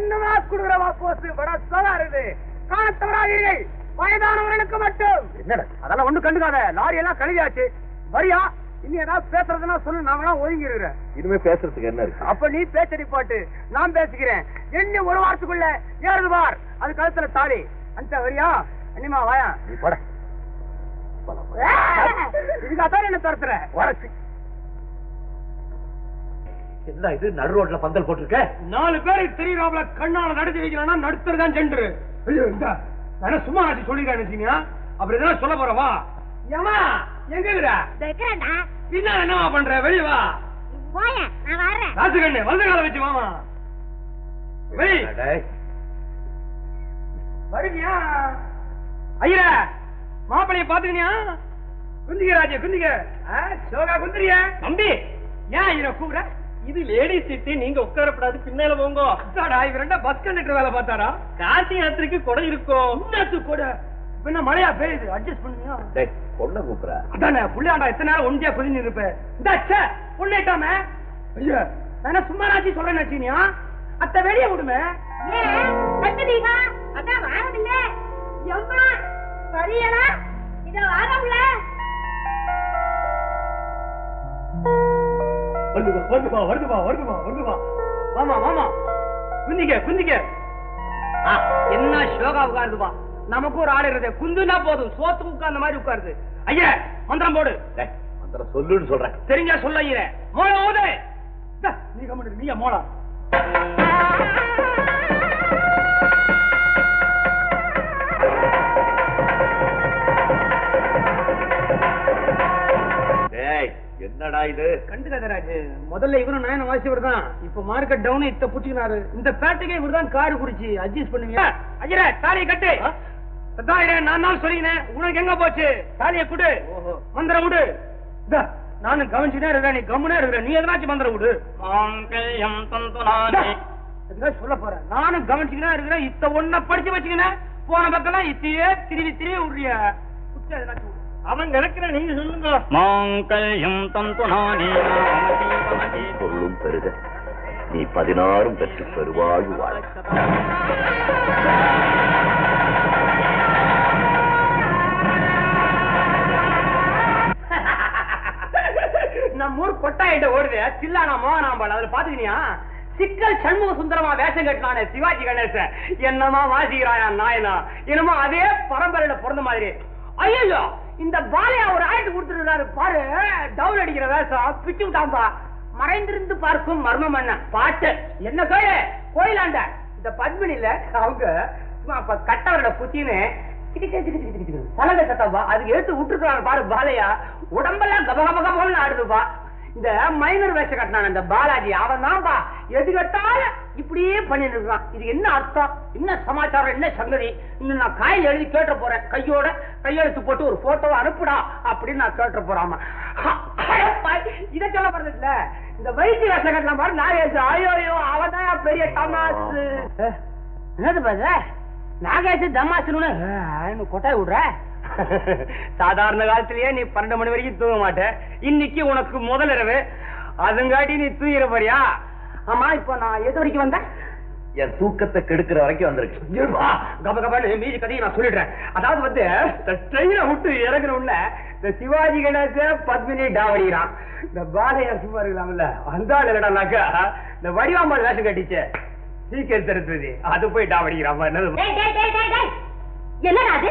என்னமா குடுக்குறவா போஸ் பட சோதா இருக்குது காணத்தவராகிறீர்கள் வயதானவர்களுக்கு மட்டும். என்னடா அதெல்லாம் ஒண்ணு கண்டுக்காத. லாரி எல்லாம் கழுவியாச்சு. வரியா? இன்னும் ஏதாவது பேசுறதுன்னா சொல்லு நாங்களாம் ஒதுங்கி இருக்கிறேன் இனிமே பேசுறதுக்கு என்ன இருக்கு? அப்ப நீ பேச்சடி பாட்டு. நான் பேசிக்கிறேன். என்ன ஒரு வாரத்துக்குள்ள ஏறுது பார். அது கழுத்துல தாலி. அந்த வரியா? அண்ணிமா வாயா. நீ பட. இதுக்காக என்ன துரத்துற. வரச்சு என்ன இது நடு ரோட்ல பந்தல் போட்டிருக்க? நாலு பேருக்கு தெரியறாப்ல கண்ணால நடத்தி வைக்கிறானா நடுத்தர் சென்று. ஐயோ இந்த நான் சும்மா ஆச்சு சொல்லிருக்கேன் அப்புறம் எதாவது சொல்ல போறவா ஏமா எங்க இருக்கிற? என்ன என்னவா பண்ற? வெளிய வா. போய நான் வர்றேன். ராசுகண்ணு வலது கால வச்சு மாமா வெளி. டேய், வருவியா? ஐயா மாப்பிளைய பாத்துக்கினியா குந்திக ராஜ குந்திக ஆ, சோகா குந்திரிய. தம்பி. ஏன் இவரை கூப்பிட? இது லேடி சீட்டு நீங்க உட்காரப்படாது பின்னால போங்க. அத்தாடா இவர் என்ன பஸ் கண்டக்டர் வேலை பார்த்தாரா? காசி யாத்திரைக்கு கொடை இருக்கும் இன்னத்து கூட? இப்ப என்ன மழையா பெய்யுது? அட்ஜஸ்ட் பண்ணுவியா டேய், பொண்ணை கூப்பிடுற. அதானே புள்ளையாண்டா எத்தனை நேரம் ஒண்டியா குதிஞ்சு இருப்பேன் இந்த அச்சே புள்ளைட்டாம ஐயா நான் சும்மா ராஜி சொல்றேன்னு வச்சுக்கினியா அத்தை வெளியே விடுமே. ஏன் தீபா அதான் வாரமில்ல எம்மா சரியடா இத வாரம்ல வருதுமா வருதுமா வருதுமா வருதுமா வருதுமா வாமா வாமா. குந்திக்க குந்திக்க. என்ன ஷோகா உட்காருதுப்பா நமக்கு ஒரு ஆள் குந்துனா போதும். சோத்துக்கு உட்கார்ந்த மாதிரி உட்காருது. ஐயா மந்திரம் போடு. மந்திரம் சொல்லுன்னு சொல்றேன். தெரிஞ்சா சொல்ல மோள ஓது இந்தா, நீ கம்முனு நீயா மோளா. என்னடா இது? கண்டுக்காத ராஜு முதல்ல இவரும் நயன வாசிவர் தான் இப்ப மார்க்கெட் டவுன் இத்த புடிச்சுக்கிறாரு இந்த பேட்டைக்கே இவர் தான் காடு குடிச்சு அட்ஜஸ்ட் பண்ணுவீங்க ஐயரே தாலியை கட்டு. நான் தான் சொல்லினேன் உனக்கு எங்க போச்சு? தாலியை குடு. மந்திரம் விடு நானும் கவனிச்சுட்டே இருக்கிறேன். நீ கம்முனே இருக்கிற. நீ எதனாச்சும் மந்திரம் விடு சொல்ல போறேன் நானும் கவனிச்சுக்கிட்டே இருக்கிறேன். இத்த ஒன்ன படிச்சு வச்சுக்கினேன். போன பக்கம்லாம் இத்தையே திருவி திருவி விடுறிய. குத்து எதனாச்சும் விடு. அவன் கிடக்குற நீங்க சொல்லுங்க. மாங்கல்யம் தந்துனானே. பொருளும் பெருக. நீ பதினாறும் பெற்று பெருவாழ்வு வாழ. நம்ம ஊர் கொட்டாயிட்ட ஓடுது. சில்லானா மோகனாம்பாள் அதுல பாத்துக்கினியா? சிக்கல் சண்முக சுந்தரமா வேஷம் கட்டினானே சிவாஜி கணேசன். என்னமா வாசிக்கிறாயா நாயனா? என்னமோ அதே பரம்பரையில பிறந்த மாதிரி ஐயோ இந்த பாலையா ஒரு ஆயிட்டு கொடுத்துருக்காரு பாரு டவுன் அடிக்கிற வேஷம் பிச்சு விட்டாம்பா மறைந்திருந்து பார்க்கும் மர்மம் என்ன? பாட்டு. என்ன கோயில? கோயிலாண்ட. இந்த பத்மினில அவங்க சும்மா கட்டவரோட புத்தின்னு சலங்க சத்தம்பா. அதுக்கு எடுத்து விட்டுருக்காங்க பாரு பாலையா. உடம்பெல்லாம் கப கப ஆடுதுப்பா. இந்த மைனர் வேஷம் கட்டினான் இந்த பாலாஜி. அவன் தான்ப்பா எது கட்டாலும் இப்படியே பண்ணிட்டு இருக்கான் இது என்ன அர்த்தம்? என்ன சமாச்சாரம்? என்ன சங்கதி? இன்னும் நான் காயில் எழுதி கேட்ட போறேன். கையோட கையெழுத்து போட்டு ஒரு போட்டோவை அனுப்புடா அப்படின்னு நான் கேட்ட போறாமா. இத சொல்ல போறது இல்ல. இந்த வைத்திய வேஷம் கட்டலாம் பாரு நான் ஐயோ அவன் தான் பெரிய தமாசு. என்னது பாரு நாகேஷ் தமாசுன்னு? கொட்டாய் விடுற? சாதாரண காலத்திலேயே நீ பன்னெண்டு மணி வரைக்கும் தூங்க மாட்ட. இன்னைக்கு உனக்கு முதல் இரவு. அதுங்காட்டி நீ தூங்கிற போறியா? ஆமா இப்போ நான் எது வரைக்கும் வந்தேன்? என் தூக்கத்தை கெடுக்கிற வரைக்கும் வந்திருக்கு. கப கபான்னு மீதி கதையை நான் சொல்லிடுறேன். அதாவது வந்து ட்ரெயினை விட்டு இறங்குற உள்ள இந்த சிவாஜி கணேச பத்மினி டாவடிக்கிறான். இந்த பாலையா சும்மா இருக்கலாம்ல அந்த ஆள் இல்லடானாக்கா இந்த வடிவாமல் வேஷம் கட்டிச்சு. சீக்கிரம் தருத்துது அது போய் டாவடிக்கிறான் என்னது? டேய் டேய் டேய் டேய் டேய். என்னடா அது?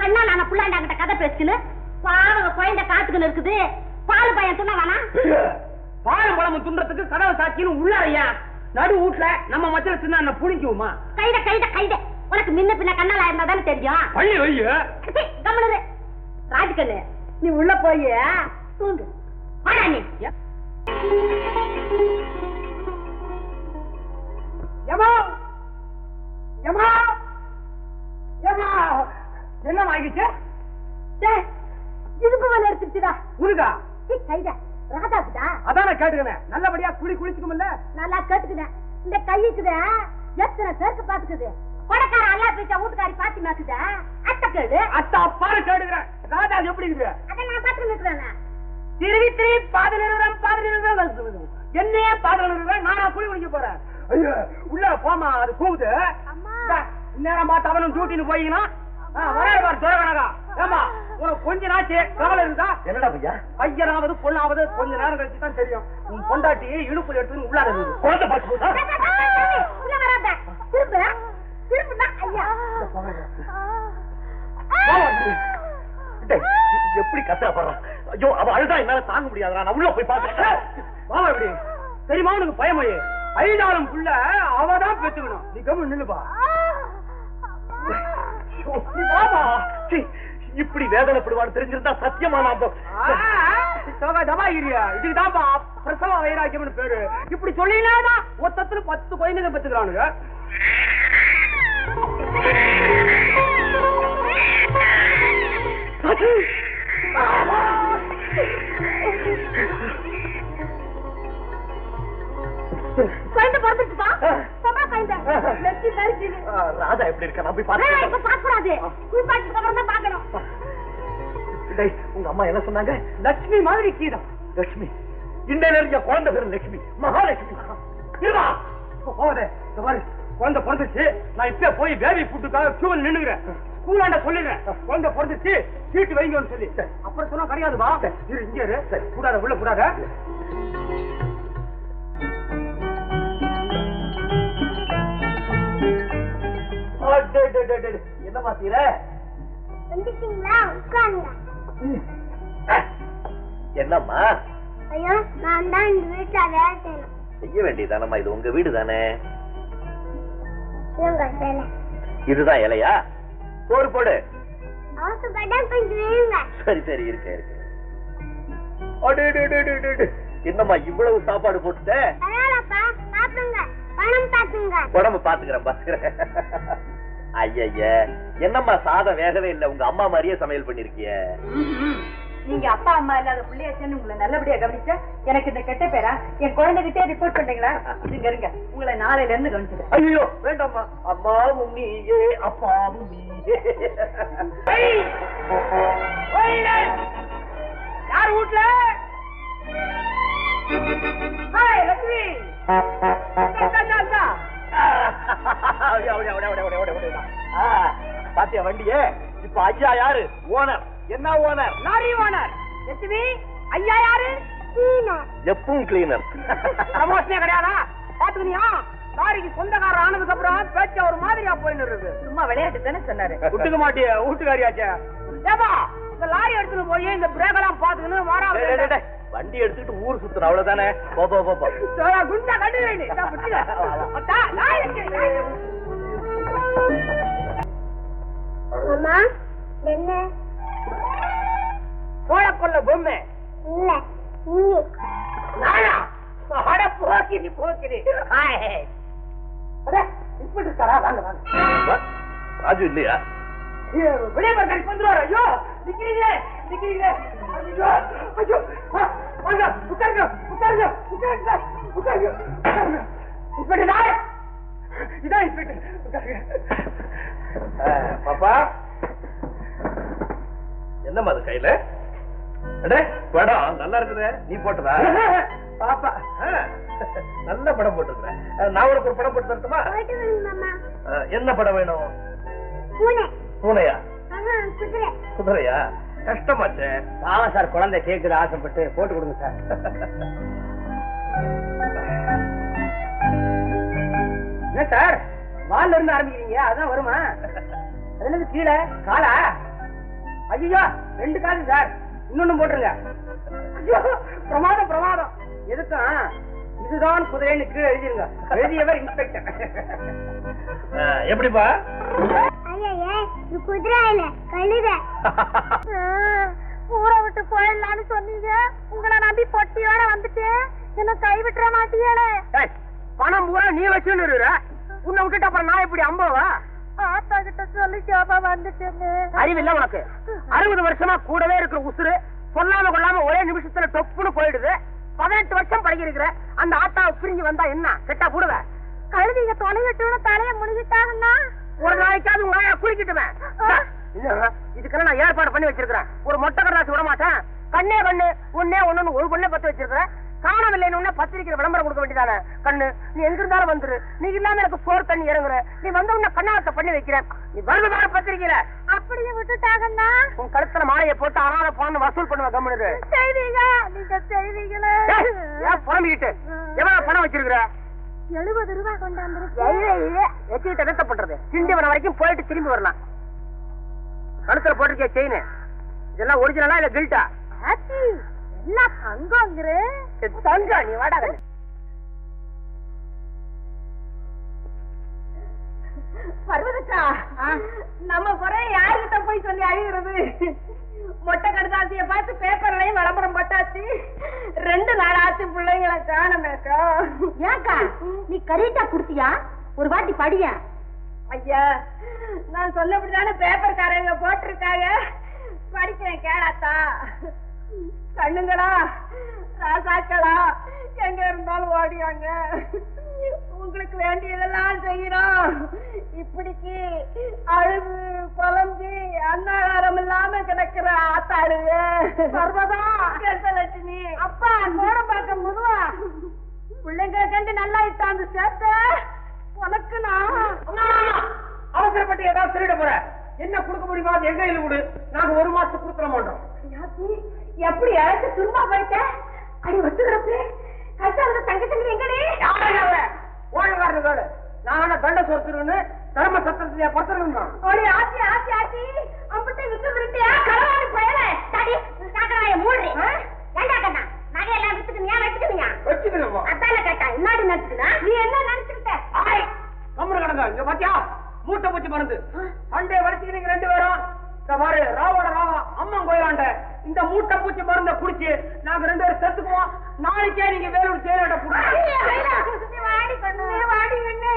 கண்ணால் ஆன புள்ளாண்டாங்கிட்ட கதை பேசுன்னு பாவங்க குழந்தை காத்துக்கின்னு இருக்குது. பால் பையன் துண்ண வேணா பால் குழம்பு துண்டத்துக்கு கதவை சாக்கின்னு உள்ளாரையா? நடு வீட்டுல நம்ம மச்சல சின்ன புளிக்குமா கைத கைத கைத. உனக்கு முன்ன பின்ன கண்ணால் இருந்தா தானே தெரியும். சீ, கம்முனு இரு. ராஜ்கண்ணு நீ உள்ள போய் தூங்கு. வாடா நீ. யமா யமா யமா என்ன வாங்கிச்சு டேய், இடுப்பு வலி எடுத்துச்சுடா உருகா சீ, கைத ராதாக்குதா? அதான கேட்டுக்கிறேன் நல்லபடியா குளி குளிச்சுக்குமில்ல? நல்லா கேட்டுக்குதேன் இந்த கையுக்குத எத்தனை பேருக்கு பாத்துக்குது? கொடக்கார அல்லா பேச்சா வீட்டுக்காரி பாத்தி மாக்குதா அத்தை கேடு அத்தா அப்பாரு கேட்டுக்கிறேன். ராஜா எப்படி இருக்குது? அதை நான் பாத்து நிக்கிறேன் திருவி திருவி பாதல் நிறுவனம் பாதல் நிறுவனம் என்னையே பாதல் நிறுவனம் நானா குளி குளிக்க போறேன். உள்ள போமா அது கூவுது இந்நேரம் பார்த்து அவனும் டியூட்டின்னு போயிங்கன்னா வராது பாரு துறகணகா ஏமா உனக்கு கொஞ்ச நாச்சு கவலை இருந்தா என்னடா பையா? ஐயனாவது பொண்ணாவது கொஞ்ச நேரம் கழிச்சு தான் தெரியும். உன் பொண்டாட்டி இடுப்புல எடுத்து உள்ளார குழந்தை பார்த்து எப்படி கஷ்டப்படுறான் ஐயோ அவ அழுதா என்னால தாங்க முடியாதுடா. நான் உள்ள போய் பாக்கிறேன் வாமா இப்படி. தெரியுமா உனக்கு பயமையே? ஐதாரம் புள்ள அவதான் பெத்துக்கணும். நீ கம்மி நில்லுப்பா. வாமா. சீ, இப்படி வேதனைப்படுவான்னு தெரிஞ்சிருந்தா சத்தியமா நான் போ- தபாகிரியா இதுக்குதான்ப்பா பிரசவ வைராக்கியம்னு பேரு. இப்படி சொல்லினாதான் மொத்தத்துல பத்து குழந்தைங்க பெத்துக்கிறானுங்க குழந்தை குழந்தை ராதா எப்படி இருக்க? நான் போய் இப்ப பாத்து பார்க்க கூடாது குளிப்பாட்டுக்கு அப்புறம் தான் பார்க்கணும். டேய், உங்க அம்மா என்ன சொன்னாங்க? லட்சுமி மாதிரி கீதம் லட்சுமி. இந்த நிறைய குழந்தை பேரு லட்சுமி. மகாலட்சுமி. போதே பாரு குழந்தை பிறந்துச்சு. நான் இப்ப போய் பேபி ஃபுட்டுக்காக கியூவில் நின்னுகிறேன் ஸ்கூலாண்ட சொல்லிடுறேன். குழந்தை பிறந்துச்சு சீட்டு வைங்கன்னு சொல்லி. அப்புறம் சொன்னா கிடையாதுப்பா இரு இங்க இரு. கூடாத உள்ள கூடாத. என்ன உட்காருங்க. என்னம்மா? ஐயோ நான் தான் இந்த வீட்டுல வேலை செய்யணும். செய்ய வேண்டியதானம்மா இது உங்க வீடு தானே? இவங்க வேலை. இதுதான் இலையா? சோறு போடு. அவசரப்பட்டா கொஞ்சம் வேணுங்க சரி சரி இருக்க. என்னம்மா இவ்வளவு சாப்பாடு போட்டுட்ட? உடம்பு பாத்துக்கிறேன் பாத்துக்கிறேன். ஐய என்னம்மா சாதம் வேகவே இல்ல? உங்க அம்மா மாதிரியே சமையல் பண்ணிருக்கிய. நீங்க அப்பா அம்மா இல்லாத பிள்ளையாச்சுன்னு உங்களை நல்லபடியா கவனிச்சா எனக்கு இந்த கெட்ட பேரா? என் குழந்தைகிட்டே ரிப்போர்ட் பண்றீங்களா? இருங்க இருங்க. உங்களை நாளையில இருந்து கவனிச்சுக்கிறேன் ஐயோ வேண்டாம்மா. அம்மாவும் நீயே அப்பாவும் நீயே. யார் ஹாய் லட்சுமி. பாத்தியா வண்டியே? இப்ப ஐயா யாரு? ஓனர். என்ன ஓனர்? Lorry owner. லட்சுமி ஐயா யாரு? எப்பவும் கிளீனர் ப்ரமோஷனே கிடையாதா? பாத்துக்கினியா? லாரிக்கு சொந்தக்காரர் ஆனதுக்கு அப்புறம் பேச்ச ஒரு மாதிரியா போயின்னு சும்மா விளையாட்டு தானே சொன்னாரு. விட்டுக்க மாட்டிய வீட்டுக்காரியாச்சே? ஏப்பா இந்த லாரி எடுத்துட்டு போய் இந்த பிரேக் எல்லாம் பாத்துக்கணும் வாராம வண்டி எடுத்துக்கிட்டு ஊர் சுத்துற அவ்வளவுதானே? போ போ போ, போ. குண்டா கண்டு அம்மா என்ன? சோழக்கொல்ல பொம்மை. இல்ல நீ நானா அட போக்கிரி போக்கிரி ஹாய் அட இப்படி தரா வாங்க வாங்க. ராஜு இல்லையா? கணக்கு வந்துருவாரு ஐயோ. நிக்கிறீங்களே நிக்கிறீங்களே. ஐயோ ஐயோ. வாங்க உட்காருங்க உட்காருங்க உட்காருங்க உட்காருங்க. உட்காருங்க. இன்ஸ்பெக்டர் நாய். இதான் இன்ஸ்பெக்டர். உட்காருங்க. பாப்பா. என்னம்மா அது கையில? படம் நல்லா இருக்குதே. நீ போட்டதா பாப்பா. நல்ல படம் போட்டிருக்கிற நான் உனக்கு ஒரு படம் போட்டு தரட்டுமா? என்ன படம் வேணும்? பூனை. பூனையா? ஆஹா குதிரை. குதிரையா? கஷ்டமாச்சே. ஆமா சார் குழந்தை கேக்குது ஆசைப்பட்டு போட்டு கொடுங்க சார். என்ன சார்? வால்ல இருந்து ஆரம்பிக்கிறீங்க அதான் வருமா? அதுல கீழே காலா? ஐயோ ரெண்டு காலு சார். இன்னொன்னு போட்டுருங்க. ஐயோ, பிரமாதம் பிரமாதம். எதுக்கும் இதுதான் குதிரைன்னு கீழே எழுதிருங்க. எழுதியவர் இன்ஸ்பெக்டர். ஆ, எப்படிப்பா? குதிரை இல்ல கழுதை. ஊரை விட்டு போயிடலான்னு சொன்னீங்க. உங்களை நம்பி பொட்டியோட வந்துட்டு என்ன கை விட்டுற மாட்டீங்களே ஏய், பணம் பூரா நீ வச்சுன்னு உன்னை விட்டுட்டு அப்புறம் நான் எப்படி அம்பாவா? ஆத்தா கிட்ட சொல்லி கேப்பா வந்துட்டேன்னு அறிவில்ல உனக்கு. அறுபது வருஷமா கூடவே இருக்கிற உசுறு சொல்லாம கொள்ளாம ஒரே நிமிஷத்துல தொப்புன்னு போயிடுது. பதினெட்டு வருஷம் பழகிருக்கிற அந்த ஆத்தாவை பிரிஞ்சு வந்தா என்ன? கெட்டா கூடுவ கழுதிங்க தொலைவிட்டு தலைய முழுகிட்டாங்கன்னா? ஒரு நாளைக்காவது உங்க ஆயா குளிக்கட்டுமே. இதுக்கெல்லாம் நான் ஏற்பாடு பண்ணி வச்சிருக்கிறேன். ஒரு மொட்டை கடாசி விட மாட்டேன் கண்ணே கண்ணு ஒன்னே ஒண்ணு ஒரு பொண்ணே பத்து வச்சிருக்கிறேன். காணவில்லைன்னு பத்திரிக்கையில விளம்பரம் கொடுக்க வேண்டியதானே? கண்ணு நீ எங்க இருந்தாலும் வந்துரு. நீ இல்லாம எனக்கு சோறு தண்ணி இறங்குற. நீ வந்த உடனே கண்ணாலத்தை பண்ணி வைக்கிறேன். நீ வருவதான பத்திரிக்கையில. அப்படியே விட்டுட்டாங்கன்னா உன் கழுத்துல மாலையை போட்டு அனாத பணம் வசூல் பண்ணுவ கம்முனு செய்வீங்க நீங்க செய்வீங்களே புலம்பிக்கிட்டு? எவ்வளவு பணம் வச்சிருக்கிற? எழுபது ரூபாய் கொண்டாந்து வச்சுக்கிட்டு என்னத்த பண்றது? திண்டிவனம் வரைக்கும் போயிட்டு திரும்பி வரலாம். கழுத்துல போட்டிருக்கிய செயின். இதெல்லாம் ஒரிஜினலா இல்ல கில்ட்டா என்ன தங்கங்கிற? தங்க நீ வாடா. பர்வதக்கா நம்ம குறைய யாருகிட்ட போய் சொல்லி அழுகிறது? மொட்டை கடுதாசிய பார்த்து பேப்பர்லயும் விளம்பரம் போட்டாச்சு. ரெண்டு நாள் ஆச்சு பிள்ளைங்களை காணமேக்கா. ஏக்கா நீ கரீட்டா குடுத்தியா? ஒரு வாட்டி படியா. ஐயா நான் சொன்னபடிதானே பேப்பர்காரங்க போட்டிருக்காங்க. படிக்கிறேன் கேளாத்தா. கண்ணுங்களா? ராசாக்களா? எங்க இருந்தாலும் ஓடியாங்க. உங்களுக்கு வேண்டியதெல்லாம் செய்யறோம். இப்படிக்கு அழுது குழம்பு அன்னாகாரம் இல்லாம கிடக்குற ஆத்தாளுங்க. சர்வதா லட்சுமி. அப்பா போட பார்க்க முதுவா பிள்ளைங்க கண்டு நல்லா இட்டாந்து சேர்த்த உனக்கு நான் அவசரப்பட்டு ஏதாவது திருட போற என்ன கொடுக்க முடியுமா? எங்க கையில கொடு. நாங்க ஒரு மாசம் கொடுத்துட மாட்டோம். எப்படி அழைச்சு சும்மா போயிட்ட? அடி ஒத்துக்கிறப்ப. கஷ்டம் தங்க தங்க எங்கடி? ஓழக்காரனோட நான் தண்ட சொத்துருன்னு தர்ம சத்திரத்திலே பத்திரம் தான் ஓடி ஆச்சி ஆச்சி ஆச்சி. அம்பிட்டு வித்து விருட்டியா களவாணி பயல. சரி சாக்கராய மூடுறி. ஏண்டா கண்ணா? நகையெல்லாம் வித்துக்குனியா வச்சுக்குனியா வச்சுக்கணுமா அதான கேட்டா இன்னாடி நினைச்சுக்கினா நீ என்ன நினைச்சுக்கிட்ட ஆய் கம்முனு கிடங்க இங்க பாத்தியா? மூட்டை பூச்சி மருந்து. சண்டே நீங்க ரெண்டு பேரும். பாரு ராவோட ராவா அம்மன் கோயிலாண்ட இந்த மூட்டை பூச்சி மருந்த குடிச்சு நாங்க ரெண்டு பேரும் செத்துக்குவோம். நாளைக்கே நீங்க வேலூர் ஜெயிலாண்ட புடி வாடி கண்ணு வாடி கண்ணு